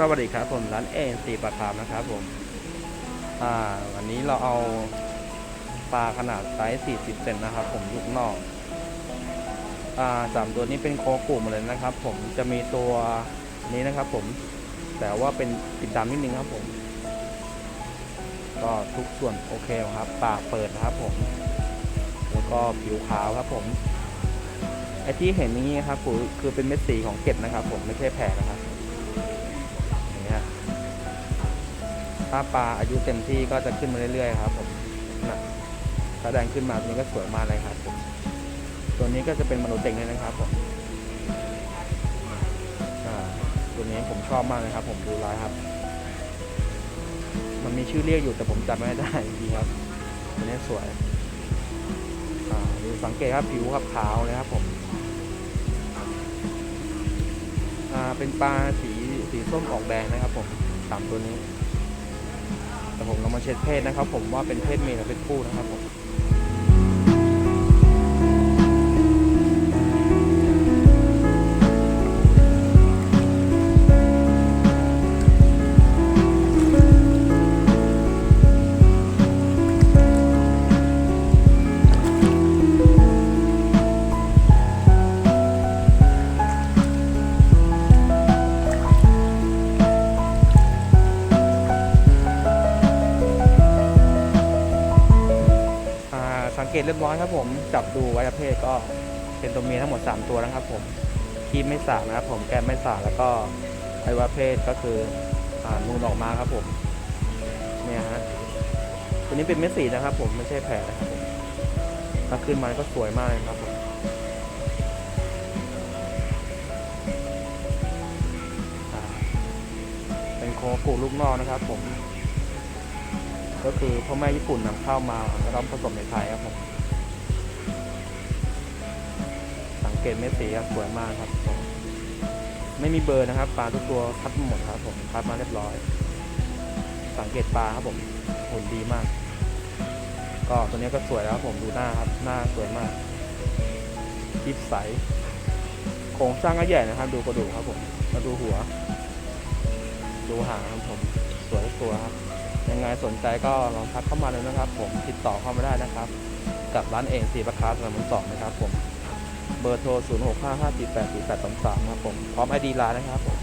สวัสดีครับผมร้านเอ็นสีปลาคาร์ฟนะครับผม อ่า วันนี้เราเอาปลาขนาดไซส์40เซนนะครับ ผมลูกนอก อ่าสามตัวนี้เป็นโคกุหมดเลยนะครับ ผมจะมีตัวนี้นะครับ ผม แต่ว่าเป็นปิดดำนิดนึงครับผม ก็ทุกส่วนโอเคครับปากเปิดนะครับ ผม แล้วก็ผิวขาวครับ ผมไอที่เห็นนี้ครับคือเป็นเม็ดสีของเกล็ดนะครับ ผมไม่ใช่แผลนะครับ ถ้าปลาอายุเต็มที่ก็จะขึ้นมาเรื่อยๆครับผมนะถ้าแดงขึ้นมาตัวนี้ก็สวยมากเลยครับผมตัวนี้ก็จะเป็นมนุษย์เด็กเลยนะครับผมตัวนี้ผมชอบมากเลยครับ ผมดูลายครับ มันมีชื่อเรียกอยู่แต่ผมจำไม่ได้จริงครับตัวนี้สวยดูสังเกตครับผิวครับขาวเลยครับผมเป็นปลาสีสีส้มออกแดงนะครับผมสามตัวนี้ แต่ผมามาเช็ดเพศนะครับ ผมว่าเป็นเพศเมียหรือเพศผู้นะครับผม ตเรียบร้อยครับผม จับดูไว้ประเภทก็เป็นตัวเมียทั้งหมด 3 ตัวนะครับผมคีบไม่สากนะครับผมแก้มไม่สากแล้วก็ไอวะเพศก็คืออ่านูนออกมาครับผมเนี่ยฮะตัวนี้เป็นเม็ดสีนะครับ ผมไม่ใช่แผลนะครับผมถ้าขึ้นมาก็สวยมากเลยครับผมเป็นโคกูลูกนอกนะครับผม ก็คือพ่อแม่ญี่ปุ่นนำเข้ามาแล้วผสมในไทยครับผมสังเกตเม็ดสีครับสวยมากครับผมไม่มีเบอร์นะครับปลาทุกตัวคัดหมดครับผมคัดมาเรียบร้อย สังเกตปลาครับผมหุ่นดีมาก ก็ตัวนี้ก็สวยแล้วครับผมดูหน้าครับหน้าสวยมากคิดใสโครงสร้างก็ใหญ่นะครับ ดูกระดูกครับผมมาดูหัว ดูหางครับผม สวยทุกตัวครับ ยังไงสนใจก็ลองทักเข้ามาเลยนะครับ ผมติดต่อเข้ามาได้นะครับ กับร้านเองสีประคาสนามสองนะครับผม เบอร์โทร 0 6 5 5 4 8 4 8 2 3ครับผม พร้อมไอดีไลน์นะครับผม